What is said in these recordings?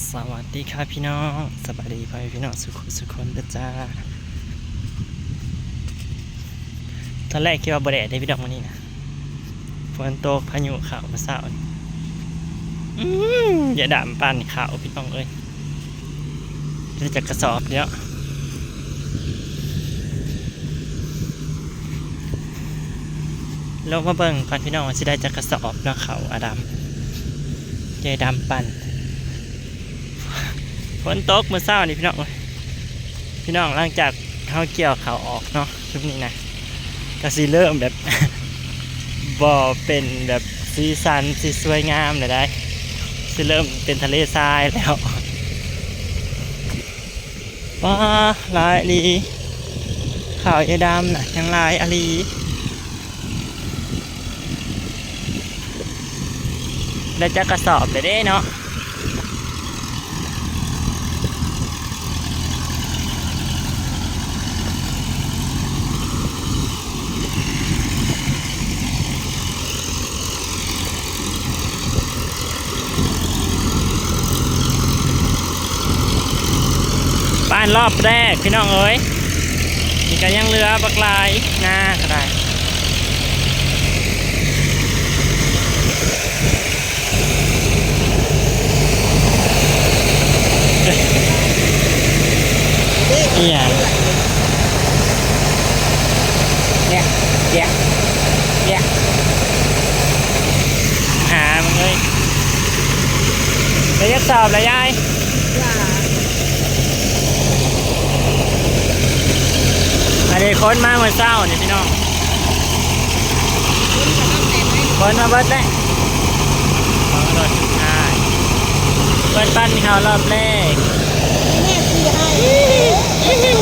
สวัสดีครับพี่น้องสวัสดีพ่อพี่น้องสุขสุขคนเด้อจ้าตอนแรกคิดว่าบแดดได้พี่น้องวันนี้นะฝนตกพายุข่าวมาเศร้าอย่าด่ามปานข่าวพี่น้องเอ้ยจะจะกระสอบเดี๋ยลงมาเบิ่งก่อนพี่น้องสิได้จะกระสอบเนาะเขาอาดัมยายดำปั่น ฝนตกเมื่อเช้านี่พี่น้องเอ้ยพี่น้องหลังจากเขาเกี่ยวเขาออกเนาะช่วงนี้นะก็สิเริ่มแบบบ่เป็นแบบสีสันสีสวยงามเลยได้สิเริ่มเป็นทะเลทรายแล้วว้าลายลีข่าวยายดำนะยังลายอลีได้จะกระสอบเลยเด้เนาะ บ้านรอบแรกพี่น้องเอ้ยนี่ก็ยังเรือบักลายหน้าก็ได้นี่ยเนี่ยเนี่ยเนี่ยหามึงเลยไปยักสอบเลยยาย นี้คนมาเมื่อเช้านี่พี่น้องคนมาเบิดได้ขอรถสุดท้ายเปิดปั้นเขารอบแรกแม่ตีให้มัน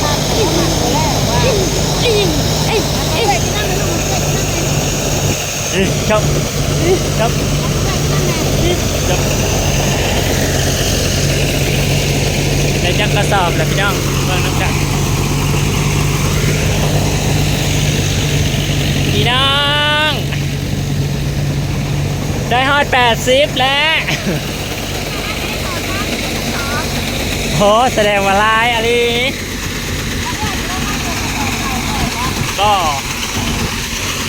ทานแต่ละมันตัวแรกว่าเอาไปที่นั่นเลยลูกมันไปที่นั่นเลยเอ้ยจบจบจบ ได้จักกระสอบแล้วพี่น้องเบิ่งน้ำกันพี่น้อง ได้ฮอดแปดสิบแล้วโหแสดงว่าลายอะไรก็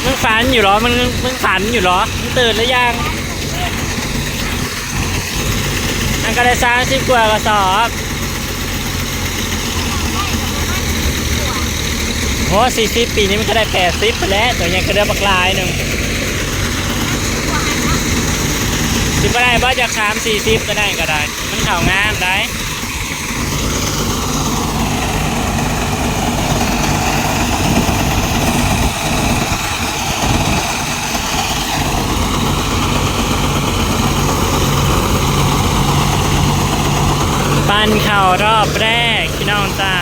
มึงฝันอยู่หรอมึงมึงฝันอยู่หรอมึงตื่นหรือยังอันก็ได้สามสิบกว่ากระสอบ โหสี่สิบปีนี้มันก็ได้แปดสิบไปแล้วตัวยังก็ได้บักลายหนึ่งสิบก็ได้บ่จากสามสี่สิบก็ได้ก็ได้ มันเข่างามได้ปันเข่ารอบแรกพี่น้องจ้า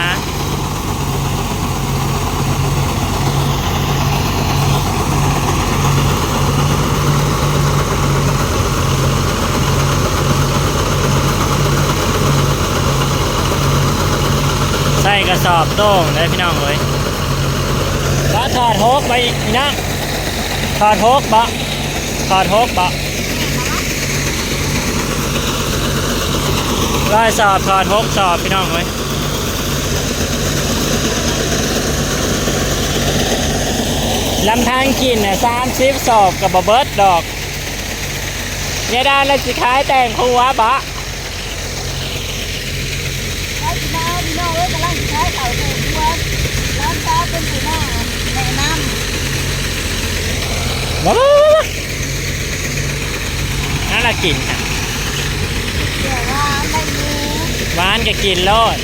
ใส่ กระสอบโต้งเลยพี่น้องเอ้ยว่าถอดโฮกไปนี่นะถอดโฮกบะถอดโฮกบะร้อยสอบถอดหกสอบพี่น้องเว้ยลำทางกินเนี่ยสามสิบสอบกับบะเบิร์ดดอกยายดานแล้วสิขายแต่งครัวบะ ไอ้พี่น้องพี่น้ องใช้เต่าถูกตัวร้านตาเป็นผู้น้องแนะนว้าวนั่นละกินค่ะเดี๋ยวว่าได้อยู่หวานก็กินโลด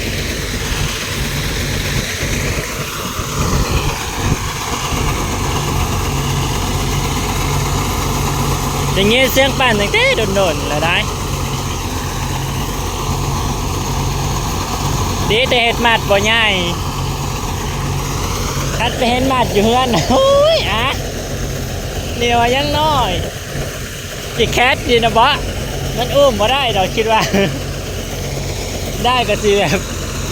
อย่างงี้เสียงปั่นตั้งแต่โดนๆแล้วได้ ดีแต่เห็ดหมัดบ่ใหญ่คัดไปเห็นหมัดอยู่เฮือนโอ้ยอะนี่ว่ายังน้อยจิแคทดีนะบะมันอุ้มบ่ได้ดอกคิดว่า ได้ก็สิแบบ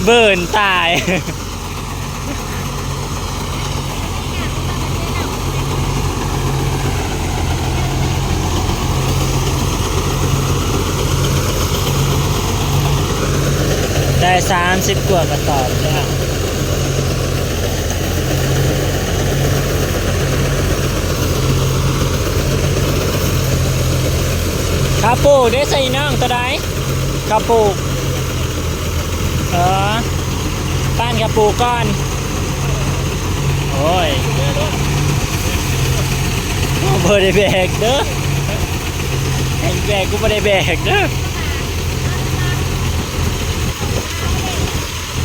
เบิ่นตาย ได้สามสิบกว่ากระสอบแล้วข้าวปลูกได้ใส่น้องตัวใดข้าวปลูกเออป้านข้าวปลูกก่อน โอ้ยบ่ได้แบกเด้อแบกกูบ่ได้แบกเด้อ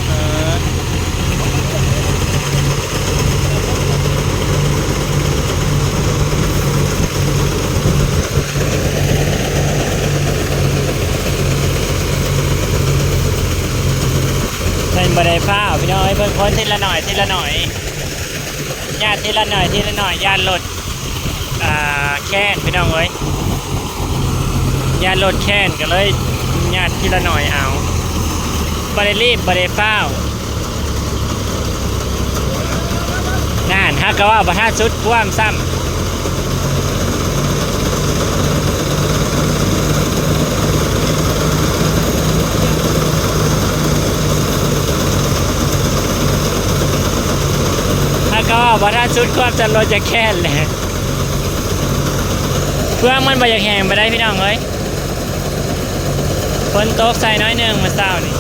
เออเพิ่นบ่ได้าวพี่น้องเอ้ยเพิ่นคนทีละหน่อยทีละหน่อยญาติทีละหน่อยทีละหน่อยญาติรถอ่าแค้นพี่น้องเอ้ยญาติรถแค้นก็เลยญาติทีละหน่อยเอาบ่ได้รีบบ่ได้ฟ้างานฮักก็ว่าบ่ทันสุดความซ้ำาก็บอถ้าชุดความจะลดจะแค่เลยเพื่อมันบ่อยากแหงไปได้พี่น้องเอ้ยฝนตกใส่น้อยหนึ่งมาเศร้านี่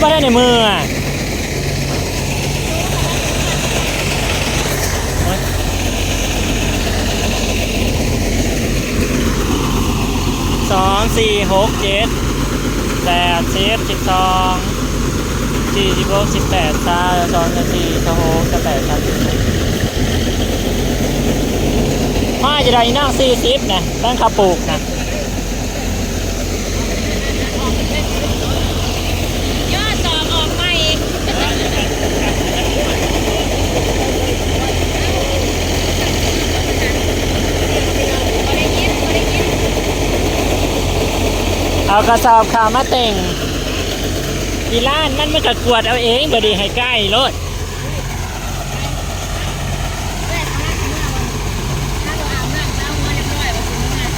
บ่ได้ในมืออะ สองสี่หกเจ็ดแปดสิบสิบสองสี่สิบหกสิบแปดสามสองสี่สิบหกสิบแปดสามสิบห้าจะได้นั่งสี่สิบนะตั้งขาปลูกนะ ยอดจอบออกไป เอากระสอบข่าวมาเต่งอีล้านมันไม่กระกวดเอาเองบดีให้ใกล้รถขันถ้าเราอาบน้ำเช้ามาเรียบร้อยวันนี้นะ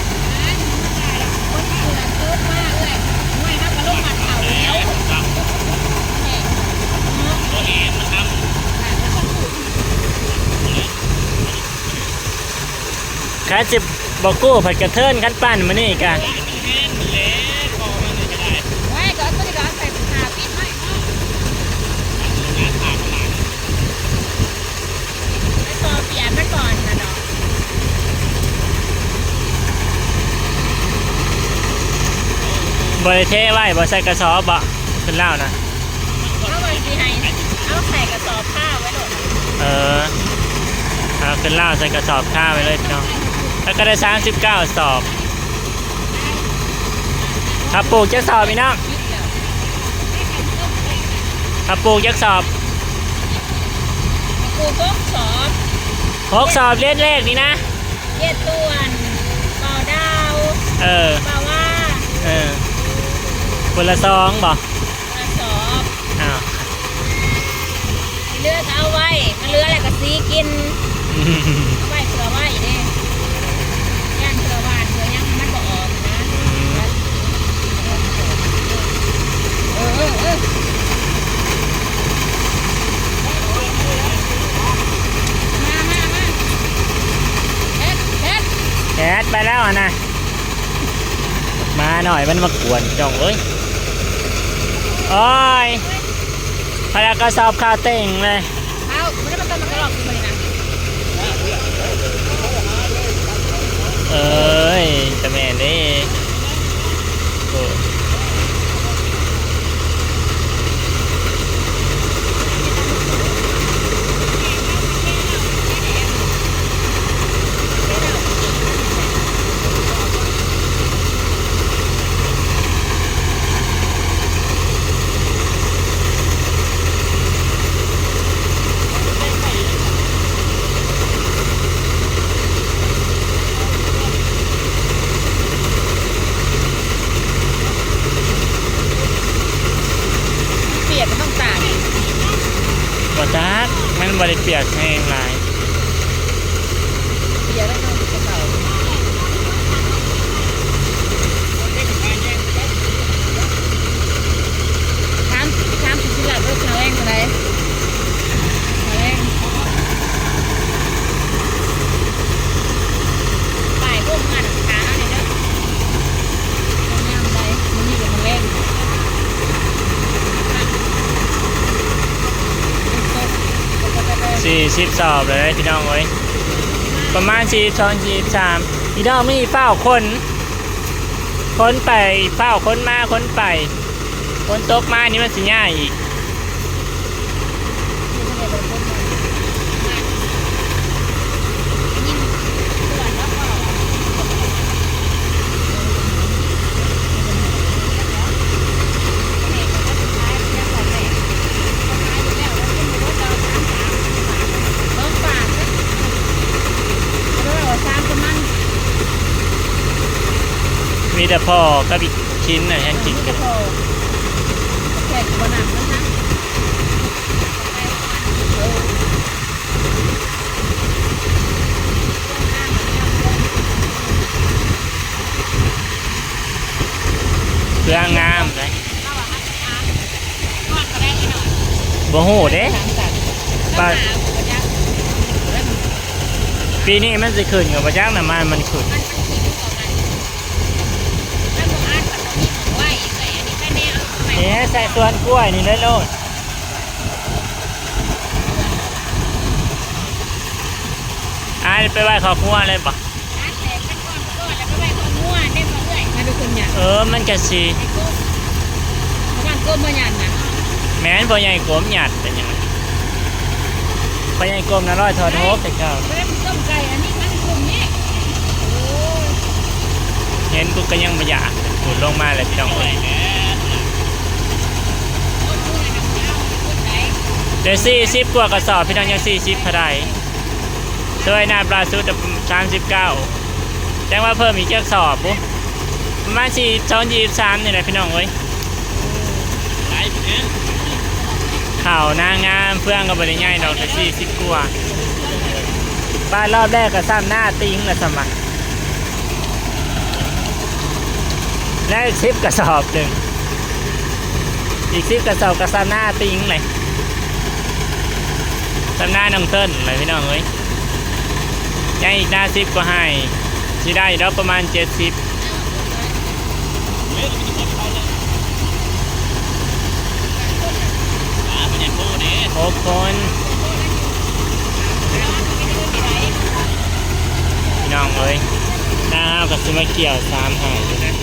คนที่เหลือเกินมากเลยไม่ครับกระโดดหมดเข่าแล้วข้าจะบอกกู้ผัดกระเทินขั้นปั้นมานี่กัน ไม่ก็ตัวนี้ก็ใส่หาปิดไม่ไปสอบเปลี่ยนไปก่อนนะดอก บริเทไว้บอใส่กระสอบบ่ขึ้นเล่านะเอาไว้ที่ให้เอาใส่กระสอบผ้าไว้โดดเออเอาขึ้นเล่าใส่กระสอบข้าวไปเลยพี่น้องแล้วก็ได้สามสิบเก้าสอบถ้าปลูกจะสอบพี่น้องปิดแล้วถ้าปลูกจะสอบกูก็สอบหกสอบเล่นเลขนี่นะเย็ดตัวนเบาดาว เออเบาว่า เออ คนละซองบ่กระสอบอ้าวเลือกเอาไว้มันเหลืออะไรก็ซีกินเอาไว้เผื่อไว้เด้ย่านเผื่อบ้านเผื่อยังมันบ่ออกนะเออเออเออมามามาเฮ็ดเฮ็ดแอดไปแล้วอะนะมาหน่อยมันมากวนจ่องเอ้ย โอ้ยพลักกระสอบข้าวเต่งเลย เอาไม่ได้มาต้นมากระรอกกินมาเลยนะเอ้ยจะแม่นนี่โอ้ ได้เปียกแห้งหลาย เดี๋ยวได้นอนกระเป๋าถามถามสิหลับรถมาแรงเท่าไหร่มาแรงป้ายพวกมันขาเอาเนี่ยเด้อเอาย่ำได้มันนี่เดี๋ยวมันแรง สี่สิบสอบเลยพี่น้องเอ้ยประมาณสี่สองสี่สามพี่น้องมีเฝ้าคนคนไปเฝ้าคนมาคนไปคนตกมานี่มันสิง่ายอีก มีแต่พ่ อกับอีกชิ้นน่ะแทนกินกันแขกบนหนังนะเพื่องามเลยบ่โหเด้ปีนี้มันสิขึ้นกับประจักษ์น้ำมันมันขึ้นเอ๊ะใสวนกล้วยนี่เลยโลดอ่าไปไหว้ขอครัวเลยปะมาดูคนหยาดเออมันกะสีบ้านก้มมาหยาดนะแม้นพ่อใหญ่กลมหยัดเป็นยังไงพ่อใหญ่กลมนะร้อยทอดโฮบแต่เก่าเริ่มต้มไก่อันนี้มันกลุ่มนี้โอ้ยเห็นกูก็ยังไม่อยากขุดลงมาเลยพี่น้องเอ้ย ต้มด้วยน้ำเจ้าต้มไหน เดี๋ยวสี่สิบกว่ากระสอบพี่น้องยังสี่สิบเท่าไรช่วยน้าปลาสุดสามสิบเก้าแจ้งว่าเพิ่มอีกเจ้าสอบปุ๊ประมาณสี่สองยี่สามนี่แหละพี่น้องเอ้ยข่าวหน้างามเพื่อนก็บริง่ายดอกแต่สี่สิบกว่าบ้านรอบแรกก็ซ้ำหน้าติ้งละสมัครแล้วอีกสิบกระสอบหนึ่งอีกสิบกระสอบก็ซ้ำหน้าติ้งเลย ซ้ำหน้าน้องเติ้ลเลยพี่น้องเอ้ยยังอีกหน้าสิบก็ให้สิได้แล้วประมาณเจ็ดสิบหกคนพี่น้องเอ้ยหน้าห้ากับซิมาเกี่ยวสามหายนะ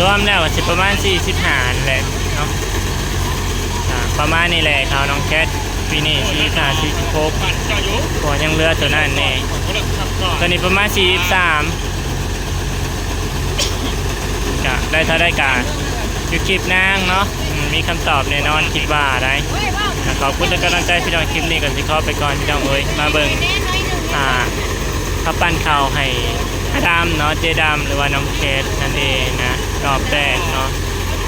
รวมแล้วสิประมาณสี่สิบหารแหละเนาะประมาณนี้แหละเขาน้องแคท ปีนี้สี่สามสี่สิบหกพอยังเลือตัวนั้นแน่ตัวนี้ประมาณสี่สิบสามจะได้เท่าได้การอยู่คลิปนางเนาะมีคำตอบแน่นอนคิดว่าได้ขอบคุณทุกกำลังใจพี่น้องคลิปนี้ก่อนสิขอไปก่อนพี่น้องเอ้ยมาเบิ่งแน่น้อยหนึ่งอ่าข้าปั้นข้าวให้ดามเนาะเจดามหรือว่าน้องเคสนั่นเองนะรอบแรกเนาะ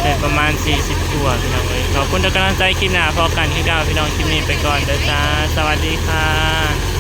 เป็นประมาณ 40ตัวพี่น้องเลยขอบคุณทุกกำลังใจคลิปหน้าพอกันที่ดาวพี่น้องคลิปนี้ไปก่อนเด้อจ้าสวัสดีค่ะ